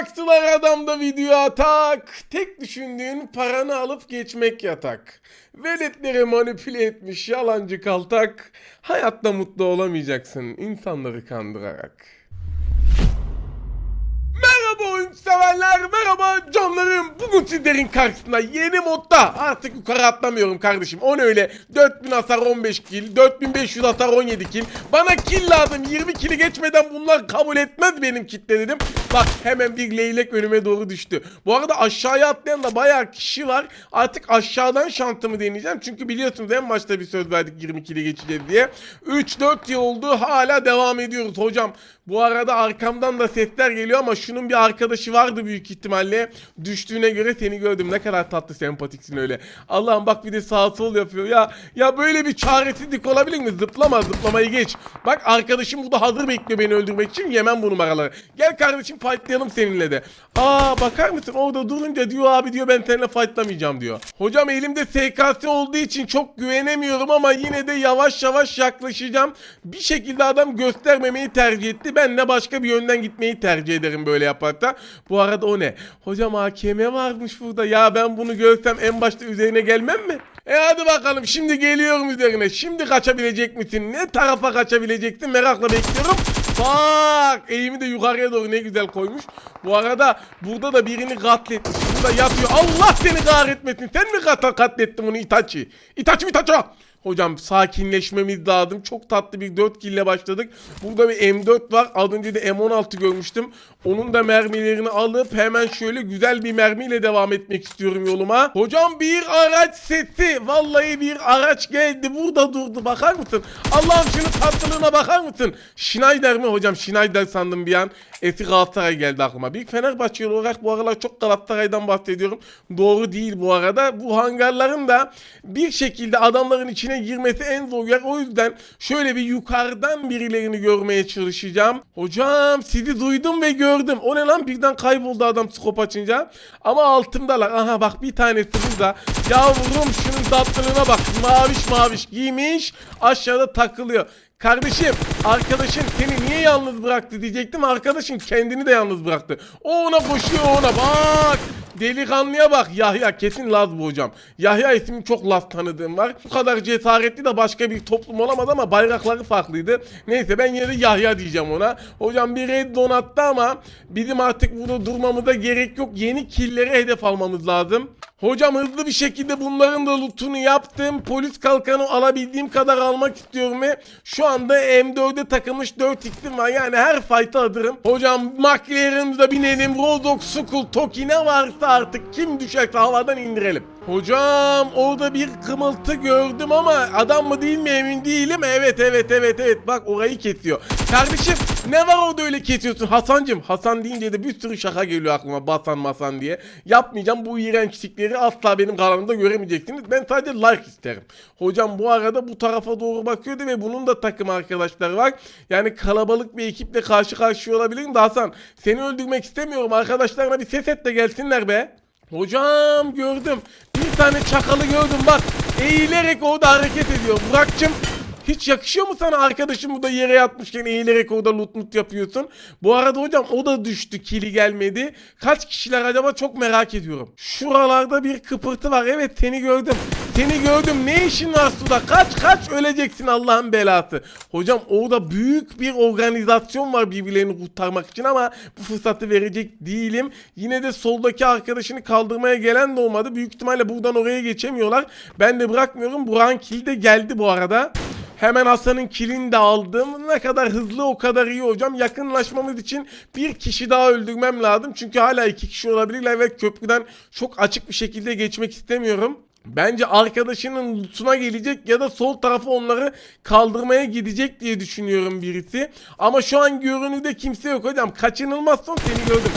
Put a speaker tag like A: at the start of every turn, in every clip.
A: Baktılar adamda video atak. Tek düşündüğün paranı alıp geçmek yatak. Veletleri manipüle etmiş yalancı kaltak. Hayatta mutlu olamayacaksın insanları kandırarak bu oyun severler merhaba canlarım. Bugün sizlerin karşısında yeni modda artık yukarı atlamıyorum kardeşim. O ne öyle 4000 hasar 15 kill 4500 hasar 17 kill. Bana kill lazım 20 kill'i geçmeden bunlar kabul etmez benim kitle dedim. Bak hemen bir leylek önüme doğru düştü. Bu arada aşağıya atlayan da bayağı kişi var. Artık aşağıdan şantımı deneyeceğim. Çünkü biliyorsunuz en başta bir söz verdik 20 22'li geçeceğiz diye. 3-4 yıl oldu hala devam ediyoruz hocam. Bu arada arkamdan da sesler geliyor ama şunun bir arkadaşı vardı büyük ihtimalle. Düştüğüne göre seni gördüm. Ne kadar tatlı sempatiksin öyle. Allah'ım bak bir de sağ sol yapıyor. Ya ya böyle bir çaresizlik olabilir mi? Zıplama zıplamayı geç. Bak arkadaşım burada hazır bekliyor beni öldürmek için. Yemem bu numaraları. Gel kardeşim fightlayalım seninle de. Aa bakar mısın orada durunca diyor abi diyor ben seninle fightlamayacağım diyor. Hocam elimde SKS olduğu için çok güvenemiyorum ama yine de yavaş yavaş yaklaşacağım. Bir şekilde adam göstermemeyi tercih etti. Ben de başka bir yönden gitmeyi tercih ederim böyle yaparsa. Bu arada o ne? Hocam AKM varmış burada. Ya ben bunu görsem en başta üzerine gelmem mi? E hadi bakalım şimdi geliyorum üzerine. Şimdi kaçabilecek misin? Ne tarafa kaçabileceksin? Merakla bekliyorum. Bak eğimi de yukarıya doğru ne güzel koymuş. Bu arada burada da birini katletmiş. Burada yatıyor. Allah seni kahretmesin. Sen mi kat katlettin bunu Itachi? Itachi Itachi! Hocam sakinleşmemiz lazım. Çok tatlı bir 4 kille başladık. Burada bir M4 var. Az önce de M16 görmüştüm. Onun da mermilerini alıp hemen şöyle güzel bir mermiyle devam etmek istiyorum yoluma. Hocam bir araç sesi. Vallahi bir araç geldi. Burada durdu. Bakar mısın? Allah'ım şunun tatlılığına bakar mısın? Schneider mi hocam? Schneider sandım bir an. Esi Galatasaray geldi aklıma. Bir Fenerbahçeli olarak bu aralar çok Galatasaray'dan bahsediyorum. Doğru değil bu arada. Bu hangarların da bir şekilde adamların içine girmesi en zor yer. O yüzden şöyle bir yukarıdan birilerini görmeye çalışacağım. Hocam sizi duydum ve gördüm. O ne lan birden kayboldu adam skop açınca. Ama altımdalar. Aha bak bir tanesi burada. Yavrum şunun tatlılığına bak. Maviş maviş giymiş. Aşağıda takılıyor. Kardeşim arkadaşın seni niye yalnız bıraktı diyecektim. Arkadaşın kendini de yalnız bıraktı. O ona koşuyor ona bak. Delikanlıya bak Yahya kesin Laz bu hocam. Yahya ismi çok Laz tanıdığım var. Bu kadar cesaretli de başka bir toplum olamadı ama bayrakları farklıydı. Neyse ben yine de Yahya diyeceğim ona. Hocam bir red donattı ama bizim artık burada durmamıza gerek yok. Yeni killere hedef almamız lazım. Hocam hızlı bir şekilde bunların da lootunu yaptım. Polis kalkanı alabildiğim kadar almak istiyorum ve şu anda M4'e takılmış 4 x'im var. Yani her fight'a alırım. Hocam McLaren'ımıza binelim. Rodox, Skull, Toki ne varsa artık kim düşerse havadan indirelim. Hocam orada bir kımıltı gördüm ama adam mı değil mi emin değilim. Evet evet evet evet bak orayı kesiyor. Kardeşim ne var orada öyle kesiyorsun Hasan'cım? Hasan deyince de bir sürü şaka geliyor aklıma basan masan diye. Yapmayacağım bu iğrençlikleri asla benim kanalımda göremeyeceksiniz. Ben sadece like isterim. Hocam bu arada bu tarafa doğru bakıyordu ve bunun da takım arkadaşları var. Yani kalabalık bir ekiple karşı karşıya olabilirim de Hasan. Seni öldürmek istemiyorum arkadaşlarına bir ses et de gelsinler be. Hocam gördüm tane çakalı gördüm bak. Eğilerek o da hareket ediyor. Burak'cım hiç yakışıyor mu sana arkadaşım da yere yatmışken eğilerek orada loot loot yapıyorsun? Bu arada hocam o da düştü kili gelmedi. Kaç kişiler acaba çok merak ediyorum. Şuralarda bir kıpırtı var. Evet seni gördüm. Seni gördüm. Ne işin var suda? Kaç kaç öleceksin Allah'ın belası. Hocam orada büyük bir organizasyon var birbirlerini kurtarmak için ama bu fırsatı verecek değilim. Yine de soldaki arkadaşını kaldırmaya gelen de olmadı. Büyük ihtimalle buradan oraya geçemiyorlar. Ben de bırakmıyorum. Buran kili de geldi bu arada. Hemen Hasan'ın kilini de aldım. Ne kadar hızlı o kadar iyi hocam. Yakınlaşmamız için bir kişi daha öldürmem lazım. Çünkü hala iki kişi olabilirler ve köprüden çok açık bir şekilde geçmek istemiyorum. Bence arkadaşının lootuna gelecek ya da sol tarafı onları kaldırmaya gidecek diye düşünüyorum birisi. Ama şu an görünürde kimse yok hocam. Kaçınılmazsan seni gördüm.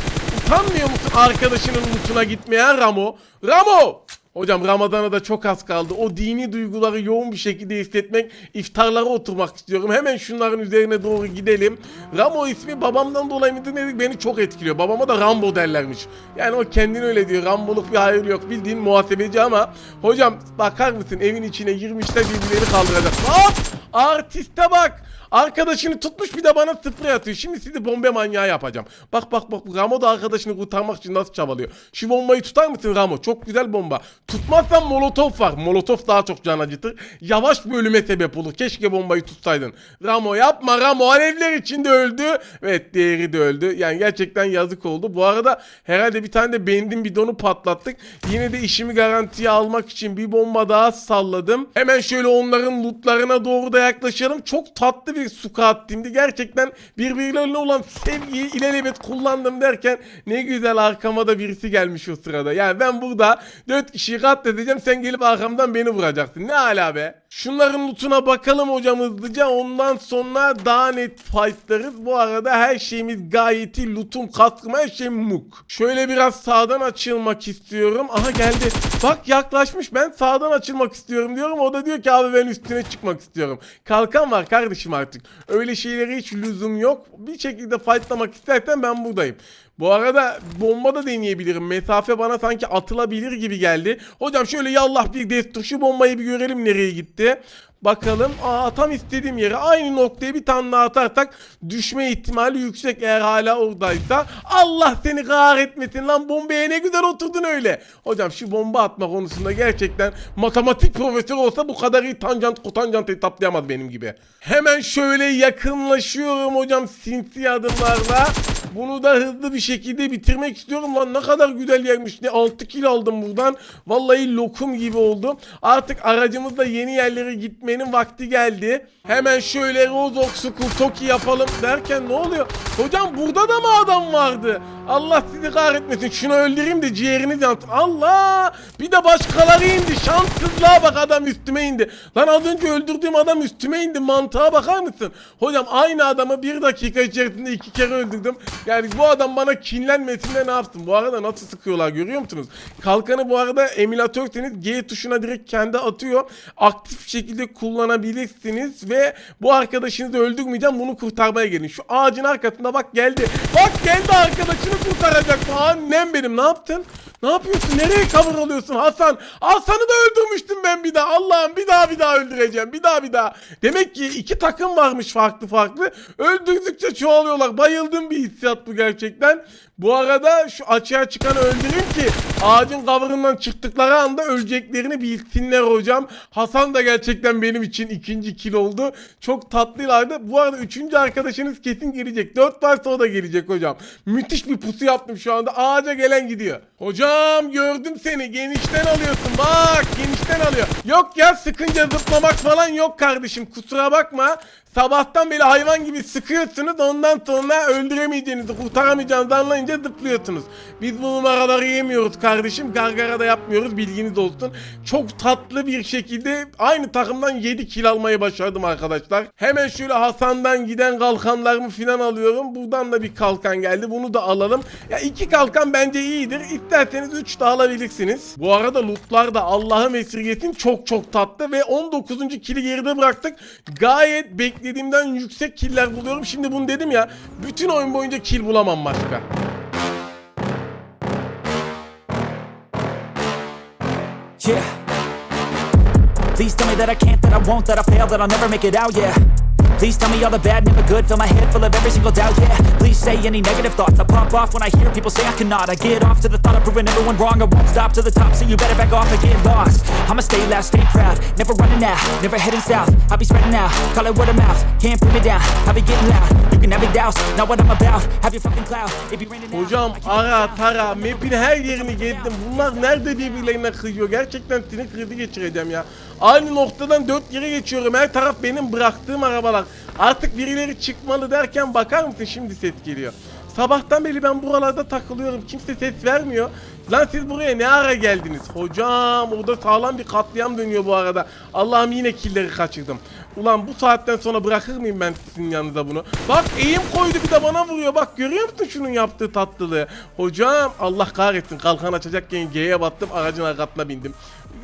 A: Utanmıyor musun arkadaşının lootuna gitmeye Ramo? Ramo! Hocam Ramazan'a da çok az kaldı. O dini duyguları yoğun bir şekilde hissetmek, iftarlara oturmak istiyorum. Hemen şunların üzerine doğru gidelim. Ramo ismi babamdan dolayı mı dedik beni çok etkiliyor. Babama da Rambo derlermiş. Yani o kendini öyle diyor. Ramboluk bir hayır yok. Bildiğin muhasebeci ama hocam bakar mısın evin içine girmişler birbirlerini kaldıracak. Hop! Artiste bak! Arkadaşını tutmuş bir de bana sıfır atıyor. Şimdi sizi bombe manyağı yapacağım. Bak bak bak Ramo da arkadaşını kurtarmak için nasıl çabalıyor. Şu bombayı tutar mısın Ramo? Çok güzel bomba. Tutmazsan molotof var. Molotof daha çok can acıtır. Yavaş bir ölüme sebep olur. Keşke bombayı tutsaydın. Ramo yapma Ramo. Alevler içinde öldü. Evet diğeri de öldü. Yani gerçekten yazık oldu. Bu arada herhalde bir tane de benzin bidonu patlattık. Yine de işimi garantiye almak için bir bomba daha salladım. Hemen şöyle onların lootlarına doğru da yaklaşalım. Çok tatlı bir sürekli suka attığımda gerçekten birbirlerine olan sevgiyi ilelebet kullandım derken ne güzel arkama da birisi gelmiş o sırada. Yani ben burada 4 kişiyi katledeceğim sen gelip arkamdan beni vuracaksın. Ne ala be. Şunların lootuna bakalım hocam hızlıca. Ondan sonra daha net fightlarız. Bu arada her şeyimiz gayet iyi. Lootum, kaskım her şey muk. Şöyle biraz sağdan açılmak istiyorum. Aha geldi. Bak yaklaşmış. Ben sağdan açılmak istiyorum diyorum. O da diyor ki abi ben üstüne çıkmak istiyorum. Kalkan var kardeşim artık. Öyle şeylere hiç lüzum yok. Bir şekilde fightlamak istersen ben buradayım. Bu arada bomba da deneyebilirim. Mesafe bana sanki atılabilir gibi geldi. Hocam şöyle yallah bir destur şu bombayı bir görelim nereye gitti. Bakalım. Aa tam istediğim yere aynı noktaya bir tane daha atarsak düşme ihtimali yüksek eğer hala oradaysa. Allah seni kahretmesin lan bombaya ne güzel oturdun öyle. Hocam şu bomba atma konusunda gerçekten matematik profesörü olsa bu kadar iyi tanjant kutanjant hesaplayamaz benim gibi. Hemen şöyle yakınlaşıyorum hocam sinsi adımlarla. Bunu da hızlı bir şekilde bitirmek istiyorum lan. Ne kadar güzel yermiş. Ne 6 kilo aldım buradan. Vallahi lokum gibi oldu. Artık aracımızla yeni yerlere gitmenin vakti geldi. Hemen şöyle Rozox School Toki yapalım derken ne oluyor? Hocam burada da mı adam vardı? Allah sizi kahretmesin. Şunu öldüreyim de ciğerini yansın. Allah! Bir de başkaları indi. Şanssızlığa bak adam üstüme indi. Lan az önce öldürdüğüm adam üstüme indi. Mantığa bakar mısın? Hocam aynı adamı bir dakika içerisinde iki kere öldürdüm. Yani bu adam bana kinlenmesin de ne yapsın? Bu arada nasıl sıkıyorlar görüyor musunuz? Kalkanı bu arada emülatörseniz G tuşuna direkt kendi atıyor. Aktif şekilde kullanabilirsiniz ve bu arkadaşınızı öldürmeyeceğim. Bunu kurtarmaya gelin. Şu ağacın arkasında bak geldi. Bak geldi arkadaşını kurtaracak annem benim ne yaptın? Ne yapıyorsun? Nereye kavur alıyorsun Hasan? Hasan'ı da öldürmüştüm ben bir daha. Allah'ım bir daha bir daha öldüreceğim. Bir daha bir daha. Demek ki iki takım varmış farklı farklı. Öldürdükçe çoğalıyorlar. Bayıldım bir hissiyat bu gerçekten. Bu arada şu açığa çıkanı öldüreyim ki ağacın kavurundan çıktıkları anda öleceklerini bilsinler hocam. Hasan da gerçekten benim için ikinci kil oldu. Çok tatlılardı. Bu arada üçüncü arkadaşınız kesin gelecek. Dört varsa o da gelecek hocam. Müthiş bir pusu yaptım şu anda. Ağaca gelen gidiyor. Hocam Anam gördüm seni. Genişten alıyorsun. Bak genişten alıyor. Yok ya sıkınca zıplamak falan yok kardeşim. Kusura bakma. Sabahtan beri hayvan gibi sıkıyorsunuz ondan sonra öldüremeyeceğinizi kurtaramayacağınızı anlayınca zıplıyorsunuz. Biz bu numaraları yemiyoruz kardeşim gargara da yapmıyoruz bilginiz olsun. Çok tatlı bir şekilde aynı takımdan 7 kil almayı başardım arkadaşlar. Hemen şöyle Hasan'dan giden kalkanlarımı filan alıyorum. Buradan da bir kalkan geldi bunu da alalım. Ya iki kalkan bence iyidir. İsterseniz 3 de alabilirsiniz. Bu arada lootlar da Allah'ım esirgesin çok çok tatlı ve 19. kili geride bıraktık. Gayet bekliyoruz beklediğimden yüksek killer buluyorum. Şimdi bunu dedim ya. Bütün oyun boyunca kill bulamam başka. Yeah. Please tell me that I can't, that I won't, that I fail, that I'll never make it out, yeah. Please tell me all the bad, never good Fill my head full of every single doubt, yeah Please say any negative thoughts I pop off when I hear people say I cannot I get off to the thought of proving everyone wrong I won't stop to the top, so you better back off and get lost I'ma stay loud, stay proud Never running out, never heading south I'll be spreading out, call it word of mouth Can't put me down, I'll be getting loud You can have douse, not what I'm about Have your fucking cloud, it be raining out Hocam ara tara mepin her yerini gettim. Bunlar nerede diye birbirlerinden kıyıyor Gerçekten tini krizi geçireceğim ya Aynı noktadan dört yere geçiyorum. Her taraf benim bıraktığım arabalar. Artık birileri çıkmalı derken bakar mısın şimdi ses geliyor. Sabahtan beri ben buralarda takılıyorum. Kimse ses vermiyor. Lan siz buraya ne ara geldiniz? Hocam orada sağlam bir katliam dönüyor bu arada. Allah'ım yine killeri kaçırdım. Ulan bu saatten sonra bırakır mıyım ben sizin yanınıza bunu? Bak eğim koydu bir de bana vuruyor. Bak görüyor musun şunun yaptığı tatlılığı? Hocam Allah kahretsin kalkan açacakken G'ye battım aracın arkasına bindim.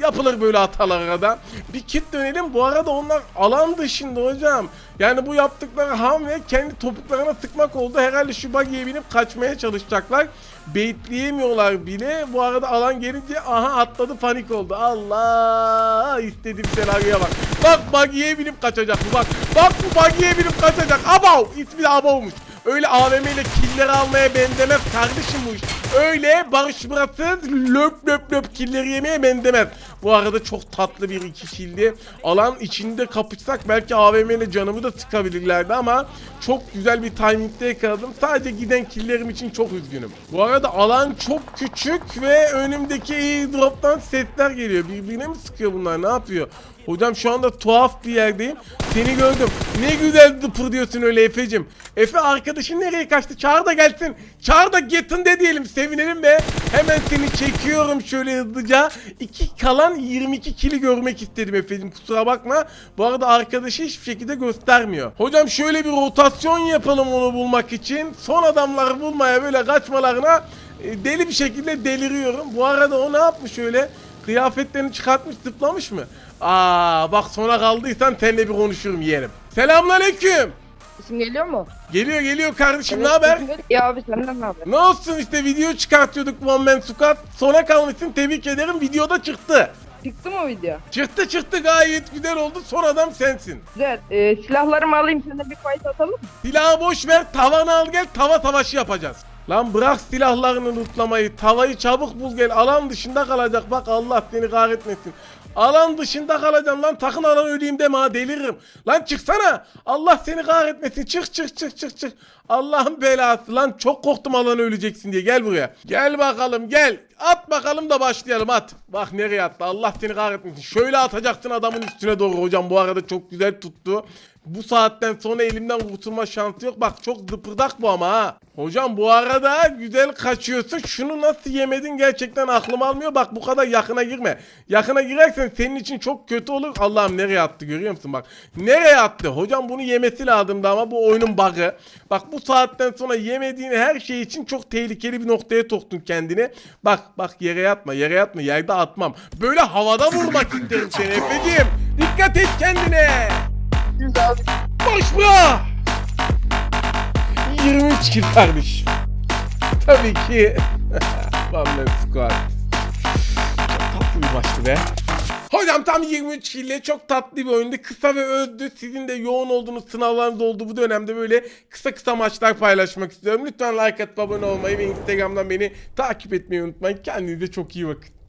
A: Yapılır böyle hatalara da. Bir kit dönelim. Bu arada onlar alan dışında hocam. Yani bu yaptıkları ham ve kendi topuklarına tıkmak oldu. Herhalde şu buggy'e binip kaçmaya çalışacaklar. Bekleyemiyorlar bile. Bu arada alan gelince aha atladı panik oldu. Allah istediğim senaryoya bak. Bak buggy'e binip kaçacak bu bak. Bak bu buggy'e binip kaçacak. Abav. İsmi de Abav'mış. Öyle AVM ile killeri almaya benzemez kardeşim bu iş. Öyle Barış Murat'ın löp löp löp killeri yemeye ben demez. Bu arada çok tatlı bir iki kildi. Alan içinde kapışsak belki AVM'le canımı da tıkabilirlerdi ama çok güzel bir timingde yakaladım. Sadece giden killerim için çok üzgünüm. Bu arada alan çok küçük ve önümdeki airdrop'tan setler geliyor. Birbirine mi sıkıyor bunlar ne yapıyor? Hocam şu anda tuhaf bir yerdeyim. Seni gördüm. Ne güzel dıpırdıyorsun öyle Efe'cim. Efe arkadaşın nereye kaçtı? Çağır da gelsin. Çağır da getin de diyelim sevinelim de hemen seni çekiyorum şöyle hızlıca. İki kalan 22 kili görmek istedim efendim kusura bakma. Bu arada arkadaşı hiçbir şekilde göstermiyor. Hocam şöyle bir rotasyon yapalım onu bulmak için. Son adamları bulmaya böyle kaçmalarına e, deli bir şekilde deliriyorum. Bu arada o ne yapmış öyle? Kıyafetlerini çıkartmış zıplamış mı? Aa bak sona kaldıysan seninle bir konuşurum yeğenim. Selamünaleyküm. Sesim geliyor mu? Geliyor geliyor kardeşim ne haber? Ya abi senden ne haber? Ne olsun işte video çıkartıyorduk One Man Squad. Sona kalmışsın tebrik ederim videoda çıktı. Çıktı mı video? Çıktı çıktı gayet güzel oldu son adam sensin. Güzel. Ee, silahlarımı alayım sana bir fight atalım. mı? Silahı boş ver tavanı al gel tava savaşı yapacağız. Lan bırak silahlarını lootlamayı tavayı çabuk bul gel alan dışında kalacak bak Allah seni kahretmesin. Alan dışında kalacağım lan takın alan öleyim de, ha deliririm. Lan çıksana. Allah seni kahretmesin. Çık çık çık çık çık. Allah'ın belası lan çok korktum alan öleceksin diye gel buraya. Gel bakalım gel. At bakalım da başlayalım at. Bak nereye attı Allah seni kahretmesin. Şöyle atacaksın adamın üstüne doğru hocam bu arada çok güzel tuttu. Bu saatten sonra elimden kurtulma şansı yok. Bak çok zıpırdak bu ama ha. Hocam bu arada güzel kaçıyorsun. Şunu nasıl yemedin gerçekten aklım almıyor. Bak bu kadar yakına girme. Yakına girersen senin için çok kötü olur. Allah'ım nereye attı görüyor musun bak. Nereye attı? Hocam bunu yemesi lazımdı ama bu oyunun bug'ı. Bak bu saatten sonra yemediğin her şey için çok tehlikeli bir noktaya toktun kendini. Bak bak yere yatma yere yatma yerde atmam. Böyle havada vurmak isterim seni Efe'cim. Dikkat et kendine. Biz abi. Konuşma! 23 kil kardeş. Tabii ki. Bamlet squad. Çok tatlı bir maçtı be. Hocam tam 23 ile çok tatlı bir oyundu. kısa ve öldü. Sizin de yoğun olduğunuz sınavlarınız oldu bu dönemde böyle kısa kısa maçlar paylaşmak istiyorum. Lütfen like at, abone olmayı ve Instagram'dan beni takip etmeyi unutmayın. Kendinize çok iyi bakın.